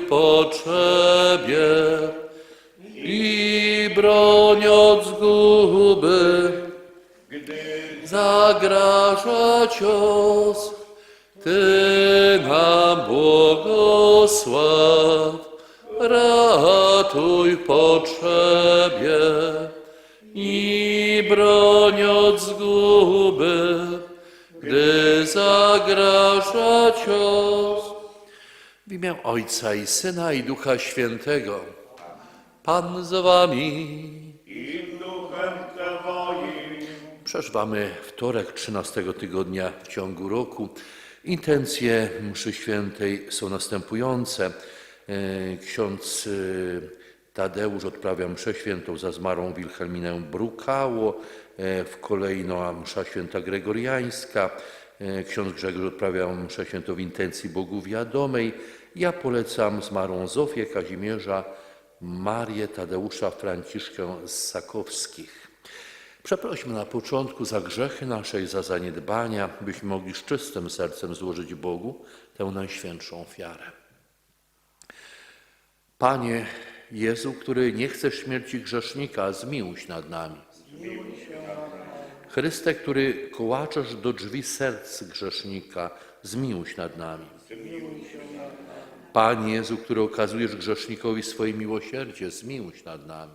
mych potrzebie i broń od zguby, gdy zagraża cios, Ty nam błogosław, ratuj potrzebie i broń od zguby, gdy zagraża cios. Imię Ojca i Syna i Ducha Świętego. Pan z wami. i duchem Twoim. Przeżywamy wtorek 13 tygodnia w ciągu roku. Intencje mszy świętej są następujące. E, Ksiądz e, Tadeusz odprawia mszę świętą za zmarłą Wilhelminę Brukało, e, w kolejno msza święta gregoriańska. Ksiądz Grzegorz odprawia mszę świętą w intencji Bogu wiadomej. Ja polecam zmarłą Zofię Kazimierza, Marię Tadeusza Franciszkę z Sakowskich. Przeprośmy na początku za grzechy nasze i za zaniedbania, byśmy mogli z czystym sercem złożyć Bogu tę najświętszą ofiarę. Panie Jezu, który nie chcesz śmierci grzesznika, zmiłuj się nad nami. Chryste, który kołaczesz do drzwi serc grzesznika, zmiłuj się nad nami. Panie Jezu, który okazujesz grzesznikowi swoje miłosierdzie, zmiłuj się nad nami.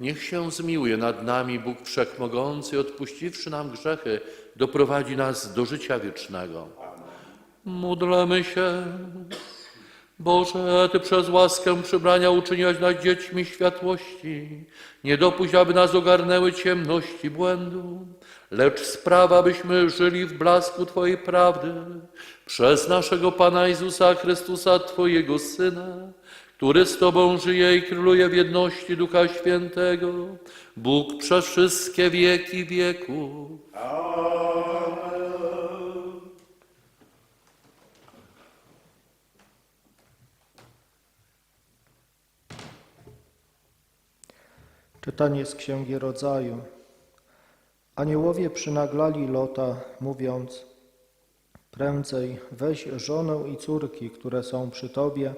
Niech się zmiłuje nad nami Bóg Wszechmogący, odpuściwszy nam grzechy, doprowadzi nas do życia wiecznego. Módlmy się. Boże, Ty przez łaskę przybrania uczyniłeś nas dziećmi światłości. Nie dopuść, aby nas ogarnęły ciemności błędu, lecz sprawa, abyśmy żyli w blasku Twojej prawdy. Przez naszego Pana Jezusa Chrystusa, Twojego Syna, który z Tobą żyje i króluje w jedności Ducha Świętego, Bóg przez wszystkie wieki wieków. Czytanie z Księgi Rodzaju. Aniołowie przynaglali Lota, mówiąc: Prędzej weź żonę i córki, które są przy tobie,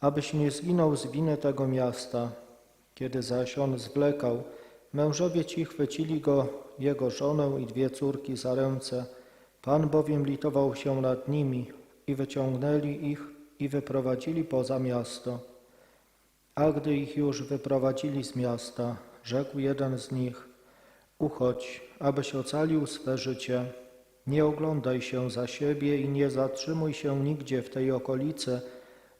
abyś nie zginął z winy tego miasta. Kiedy zaś on zwlekał, mężowie ci chwycili go, jego żonę i dwie córki za ręce. Pan bowiem litował się nad nimi i wyciągnęli ich i wyprowadzili poza miasto. A gdy ich już wyprowadzili z miasta, rzekł jeden z nich: Uchodź, abyś ocalił swe życie. Nie oglądaj się za siebie i nie zatrzymuj się nigdzie w tej okolicy,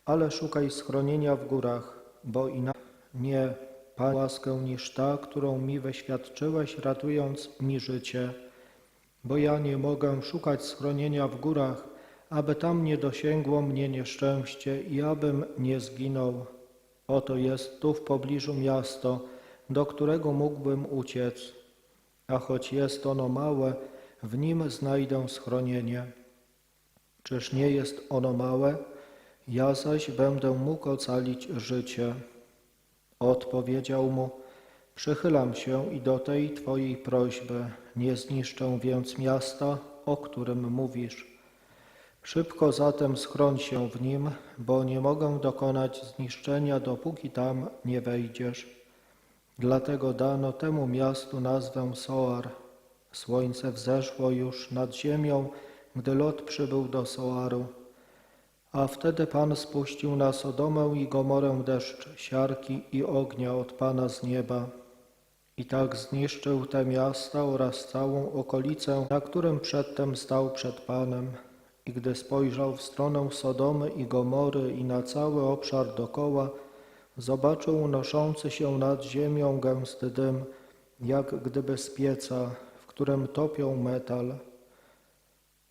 ale szukaj schronienia w górach, bo inaczej nie Pan łaskę niż ta, którą mi wyświadczyłeś, ratując mi życie. Bo ja nie mogę szukać schronienia w górach, aby tam nie dosięgło mnie nieszczęście i abym nie zginął. Oto jest tu w pobliżu miasto, do którego mógłbym uciec, a choć jest ono małe, w nim znajdę schronienie. Czyż nie jest ono małe? Ja zaś będę mógł ocalić życie. Odpowiedział mu, przychylam się i do tej Twojej prośby, nie zniszczę więc miasta, o którym mówisz. Szybko zatem schroń się w nim, bo nie mogę dokonać zniszczenia, dopóki tam nie wejdziesz. Dlatego dano temu miastu nazwę Soar. Słońce wzeszło już nad ziemią, gdy Lot przybył do Soaru. A wtedy Pan spuścił na Sodomę i Gomorę deszcz siarki i ognia od Pana z nieba. I tak zniszczył te miasta oraz całą okolicę, na którym przedtem stał przed Panem. I gdy spojrzał w stronę Sodomy i Gomory i na cały obszar dokoła, zobaczył unoszący się nad ziemią gęsty dym, jak gdyby z pieca, w którym topią metal.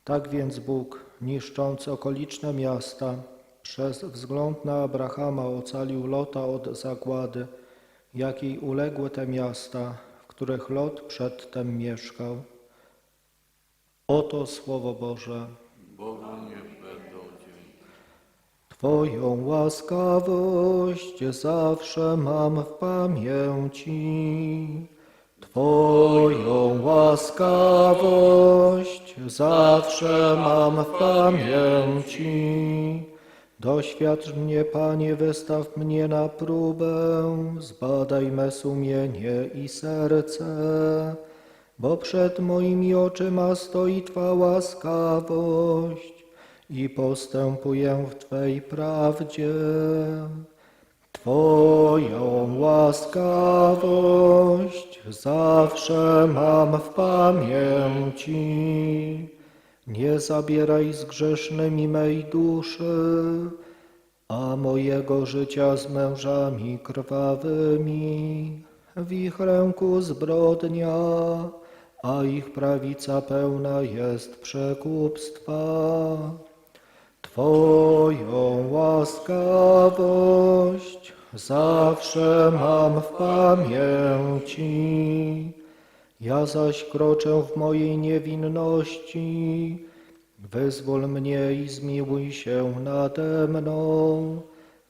Tak więc Bóg, niszczący okoliczne miasta, przez wzgląd na Abrahama ocalił Lota od zagłady, jakiej uległy te miasta, w których Lot przedtem mieszkał. Oto Słowo Boże. Bogu niech będą dzięki. Twoją łaskawość zawsze mam w pamięci. Twoją łaskawość zawsze mam w pamięci. Doświadcz mnie, Panie, wystaw mnie na próbę, zbadaj me sumienie i serce. bo przed moimi oczyma stoi Twa łaskawość i postępuję w Twej prawdzie. Twoją łaskawość zawsze mam w pamięci. Nie zabieraj z grzesznymi mej duszy, a mojego życia z mężami krwawymi. W ich ręku zbrodnia, a ich prawica pełna jest przekupstwa. Twoją łaskawość zawsze mam w pamięci. Ja zaś kroczę w mojej niewinności. Wyzwól mnie i zmiłuj się nade mną.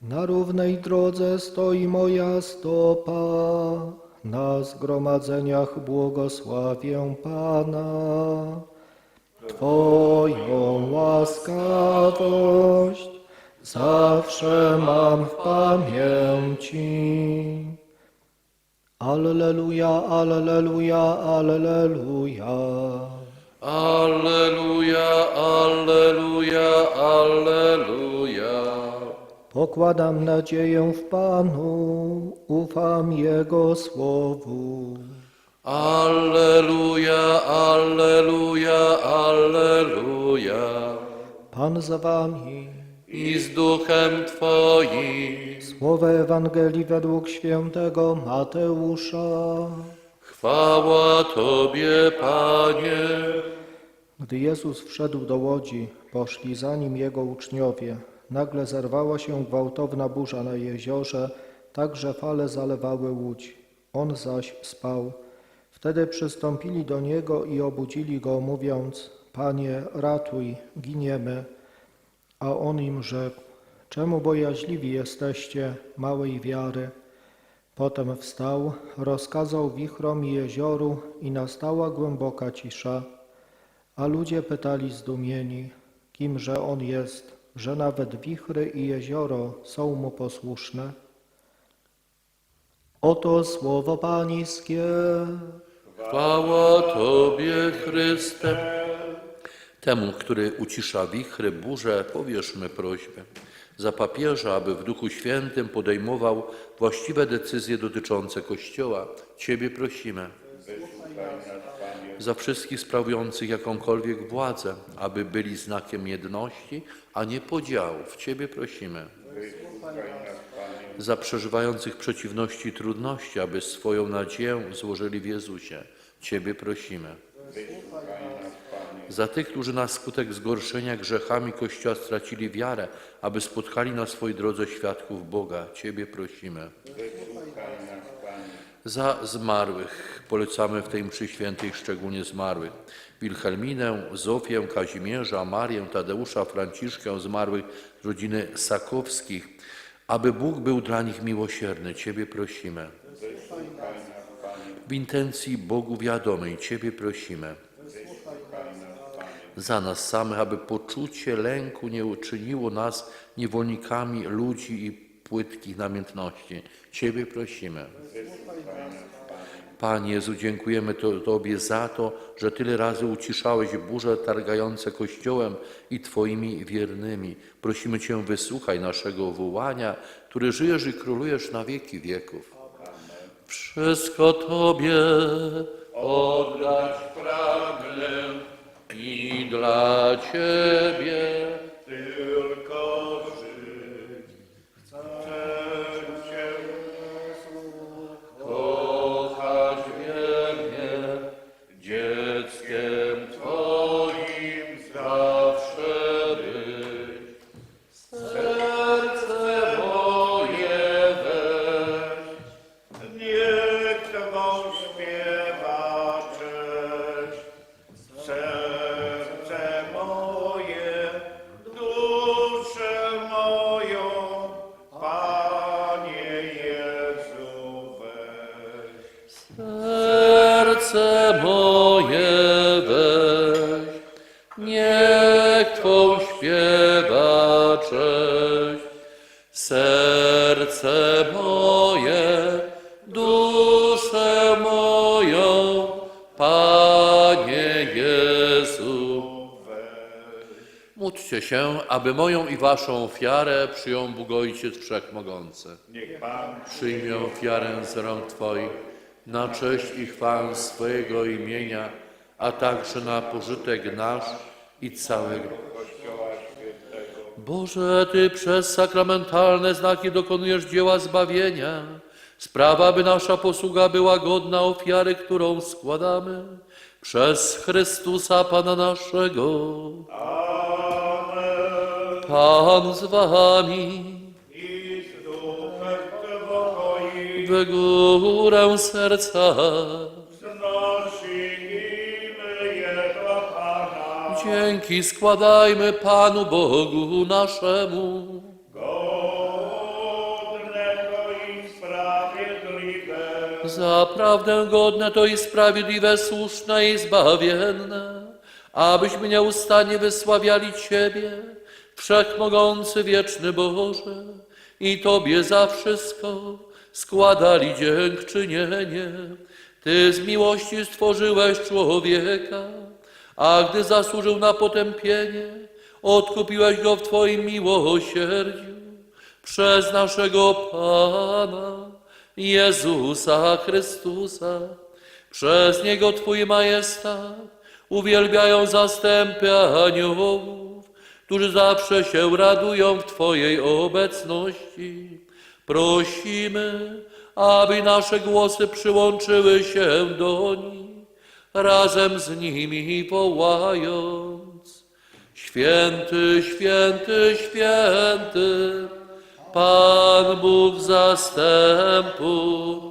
Na równej drodze stoi moja stopa. Na zgromadzeniach błogosławię Pana. Twoją łaskawość zawsze mam w pamięci. Alleluja, alleluja, alleluja. Alleluja, alleluja, alleluja. Pokładam nadzieję w Panu, ufam Jego słowu. Alleluja, alleluja, alleluja. Pan za wami. I z duchem Twoim. Słowo Ewangelii według świętego Mateusza. Chwała Tobie, Panie. Gdy Jezus wszedł do łodzi, poszli za nim jego uczniowie. Nagle zerwała się gwałtowna burza na jeziorze, tak że fale zalewały łódź. On zaś spał. Wtedy przystąpili do niego i obudzili go, mówiąc: Panie, ratuj, giniemy. A on im rzekł: Czemu bojaźliwi jesteście małej wiary? Potem wstał, rozkazał wichrom i jezioru i nastała głęboka cisza. A ludzie pytali zdumieni, kimże on jest, że nawet wichry i jezioro są mu posłuszne. Oto słowo pańskie. Chwała Tobie, Chryste. Temu, który ucisza wichry, burze, powierzmy prośbę za papieża, aby w Duchu Świętym podejmował właściwe decyzje dotyczące Kościoła. Ciebie prosimy. Za wszystkich sprawujących jakąkolwiek władzę, aby byli znakiem jedności, a nie podziałów. Ciebie prosimy. Za przeżywających przeciwności i trudności, aby swoją nadzieję złożyli w Jezusie. Ciebie prosimy. Za tych, którzy na skutek zgorszenia grzechami Kościoła stracili wiarę, aby spotkali na swojej drodze świadków Boga. Ciebie prosimy. Za zmarłych polecamy w tej mszy świętej szczególnie zmarłych. Wilhelminę, Zofię, Kazimierza, Marię, Tadeusza, Franciszkę, zmarłych rodziny Sakowskich, aby Bóg był dla nich miłosierny. Ciebie prosimy. W intencji Bogu wiadomej Ciebie prosimy. Za nas samych, aby poczucie lęku nie uczyniło nas niewolnikami ludzi i płytkich namiętności. Ciebie prosimy. Panie Jezu, dziękujemy to, Tobie za to, że tyle razy uciszałeś burze targające Kościołem i Twoimi wiernymi. Prosimy Cię, wysłuchaj naszego wołania, który żyjesz i królujesz na wieki wieków. Wszystko Tobie oddać pragnę i dla Ciebie Tylko biedaczek. Serce moje, duszę moją, Panie Jezu. Módlcie się, aby moją i waszą ofiarę przyjął Bóg Ojciec Wszechmogący. Niech Pan przyjmie ofiarę z rąk Twoich na cześć i chwałę swojego imienia, a także na pożytek nasz i całego Boże, Ty przez sakramentalne znaki dokonujesz dzieła zbawienia. Sprawa, by nasza posługa była godna ofiary, którą składamy przez Chrystusa Pana naszego. Amen. Pan z Wami. I z duchem Twoim w górę serca. Dzięki składajmy Panu Bogu naszemu. Godnego i sprawiedliwego. Zaprawdę godne to i sprawiedliwe, słuszne i zbawienne, abyśmy nieustannie wysławiali Ciebie, Wszechmogący wieczny Boże, i Tobie za wszystko składali dziękczynienie. Ty z miłości stworzyłeś człowieka, a gdy zasłużył na potępienie, odkupiłeś go w Twoim miłosierdziu przez naszego Pana Jezusa Chrystusa. Przez Niego Twój majestat uwielbiają zastępy aniołów, którzy zawsze się radują w Twojej obecności. Prosimy, aby nasze głosy przyłączyły się do nich, razem z nimi wołając. Święty, święty, święty, Pan Bóg zastępów,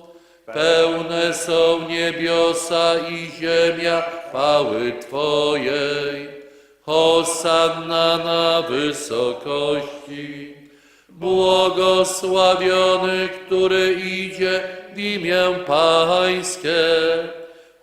pełne są niebiosa i ziemia chwały Twojej. Hosanna na wysokości. Błogosławiony, który idzie w imię Pańskie.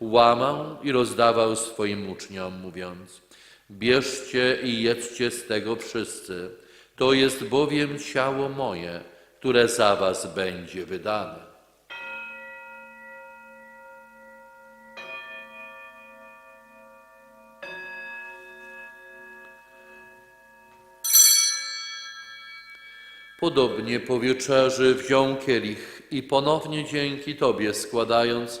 łamał i rozdawał swoim uczniom, mówiąc: Bierzcie i jedzcie z tego wszyscy. To jest bowiem ciało moje, które za was będzie wydane. Podobnie po wieczerzy wziął kielich i ponownie dzięki Tobie składając,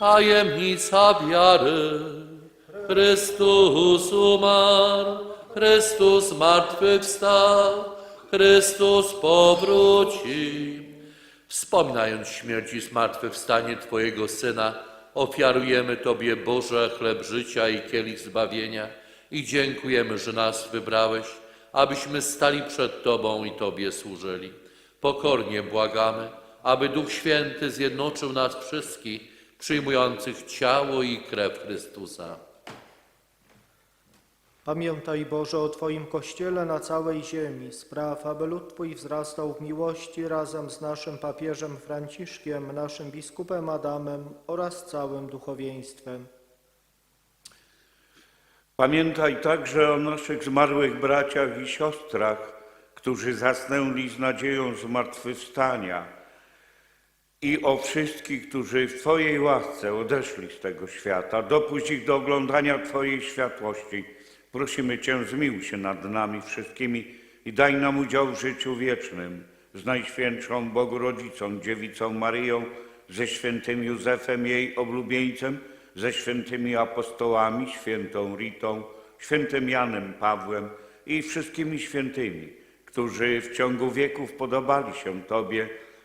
Tajemnica wiary. Chrystus umarł, Chrystus zmartwychwstał, Chrystus powróci. Wspominając śmierć i zmartwychwstanie Twojego Syna, ofiarujemy Tobie, Boże, chleb życia i kielich zbawienia i dziękujemy, że nas wybrałeś, abyśmy stali przed Tobą i Tobie służyli. Pokornie błagamy, aby Duch Święty zjednoczył nas wszystkich, przyjmujących ciało i krew Chrystusa. Pamiętaj Boże o Twoim Kościele na całej ziemi. Spraw, aby lud Twój wzrastał w miłości razem z naszym papieżem Franciszkiem, naszym biskupem Adamem oraz całym duchowieństwem. Pamiętaj także o naszych zmarłych braciach i siostrach, którzy zasnęli z nadzieją zmartwychwstania i o wszystkich, którzy w Twojej łasce odeszli z tego świata. Dopuść ich do oglądania Twojej światłości. Prosimy Cię, zmiłuj się nad nami wszystkimi i daj nam udział w życiu wiecznym z Najświętszą Bogorodzicą, Dziewicą Maryją, ze świętym Józefem, jej oblubieńcem, ze świętymi apostołami, świętą Ritą, świętym Janem Pawłem i wszystkimi świętymi, którzy w ciągu wieków podobali się Tobie,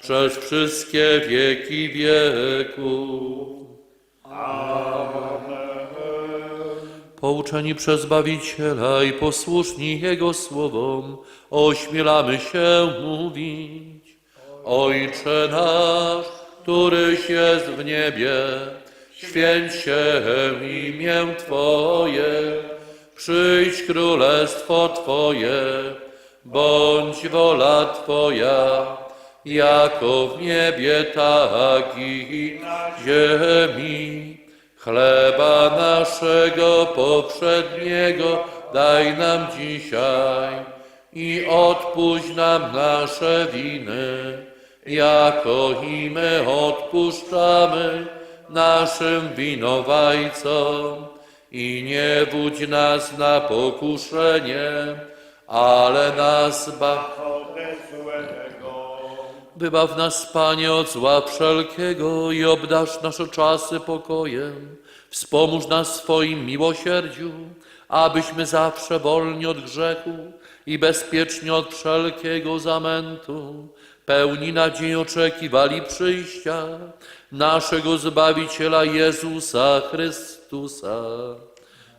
przez wszystkie wieki wieków. Pouczeni przez Bawiciela i posłuszni Jego słowom, ośmielamy się mówić. Ojcze nasz, któryś jest w niebie, święć się imię Twoje, przyjdź królestwo Twoje, bądź wola Twoja, jako w niebie, tak i na ziemi. Chleba naszego poprzedniego daj nam dzisiaj i odpuść nam nasze winy, jako i my odpuszczamy naszym winowajcom. I nie budź nas na pokuszenie, ale nas zbaw Wybaw nas, Panie, od zła wszelkiego i obdasz nasze czasy pokojem. Wspomóż nas swoim miłosierdziu, abyśmy zawsze wolni od grzechu i bezpiecznie od wszelkiego zamętu, pełni nadziei oczekiwali przyjścia naszego Zbawiciela Jezusa Chrystusa.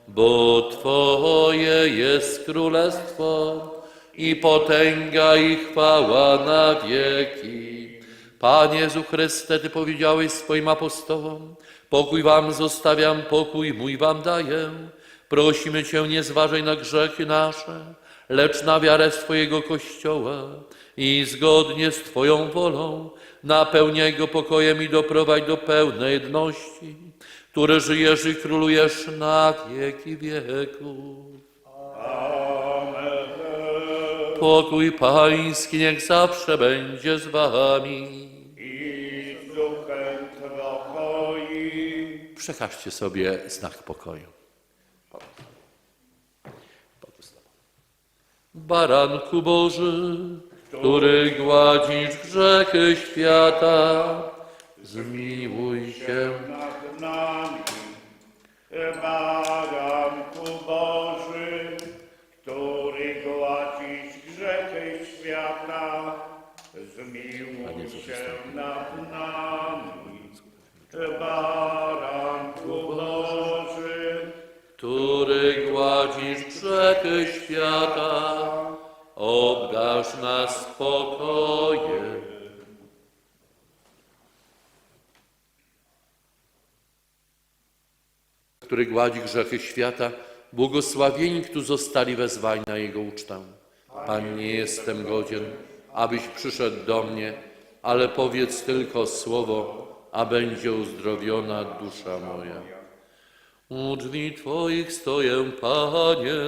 Bo Twoje jest królestwo i potęga i chwała na wieki. Panie Jezu Chryste, Ty powiedziałeś swoim apostołom, pokój Wam zostawiam, pokój mój Wam daję. Prosimy Cię, nie zważaj na grzechy nasze, lecz na wiarę swojego Kościoła i zgodnie z Twoją wolą napełniaj go pokojem i doprowadź do pełnej jedności, które żyjesz i królujesz na wieki wieków. Pokój Pański niech zawsze będzie z Wami. I z duchem Twoim. Przekażcie sobie znak pokoju. Baranku Boży, który gładzisz grzechy świata, zmiłuj się. nad nami. Baranku Boży, zmiłuj się nad nami. Baranku Boży, który gładzisz grzechy świata, obdarz nas spokojem. Który gładzi grzechy świata, błogosławieni, którzy zostali wezwani na Jego ucztę. Pan, nie jestem godzien, abyś przyszedł do mnie, ale powiedz tylko słowo, a będzie uzdrowiona dusza moja. U drzwi Twoich stoję, Panie.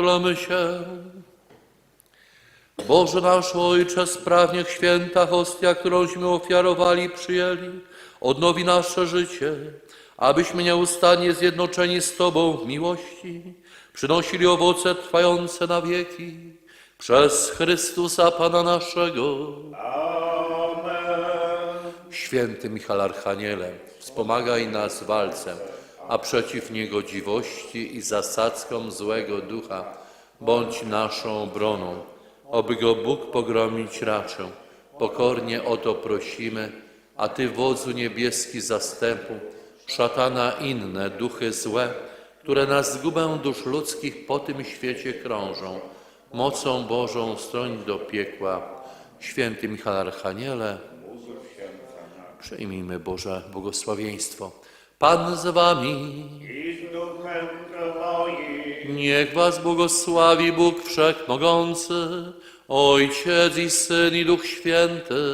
Módlmy się. Boże nasz Ojcze, sprawnie święta hostia, którąśmy ofiarowali i przyjęli, odnowi nasze życie, abyśmy nieustannie zjednoczeni z Tobą w miłości przynosili owoce trwające na wieki przez Chrystusa Pana naszego. Święty Michał Archaniele, wspomagaj nas w walce, a przeciw niegodziwości i zasadzkom złego ducha bądź naszą obroną, oby go Bóg pogromić raczył. Pokornie o to prosimy, a Ty wodzu niebieski zastępu, szatana inne duchy złe, które na zgubę dusz ludzkich po tym świecie krążą, mocą Bożą stroń do piekła. Święty Michał Archaniele, Przyjmijmy Boże błogosławieństwo. Pan z wami. I z duchem Twoim. Niech was błogosławi Bóg Wszechmogący, Ojciec i Syn i Duch Święty.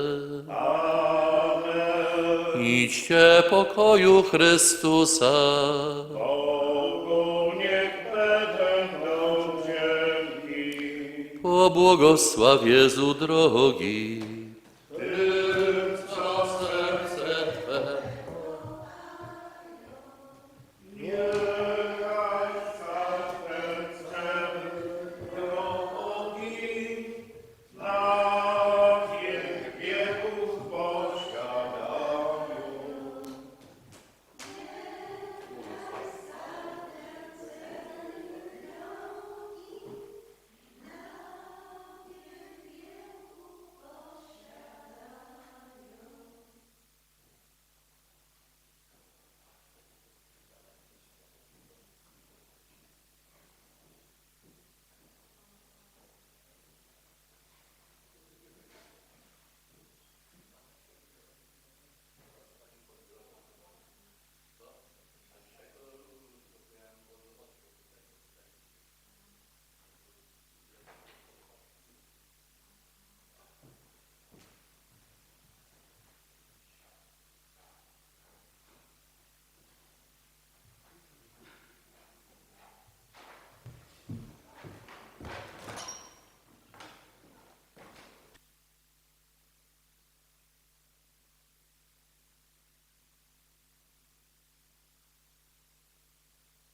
Idźcie pokoju Chrystusa. Bogu niech będą dzięki. Pobłogosław Jezu drogi.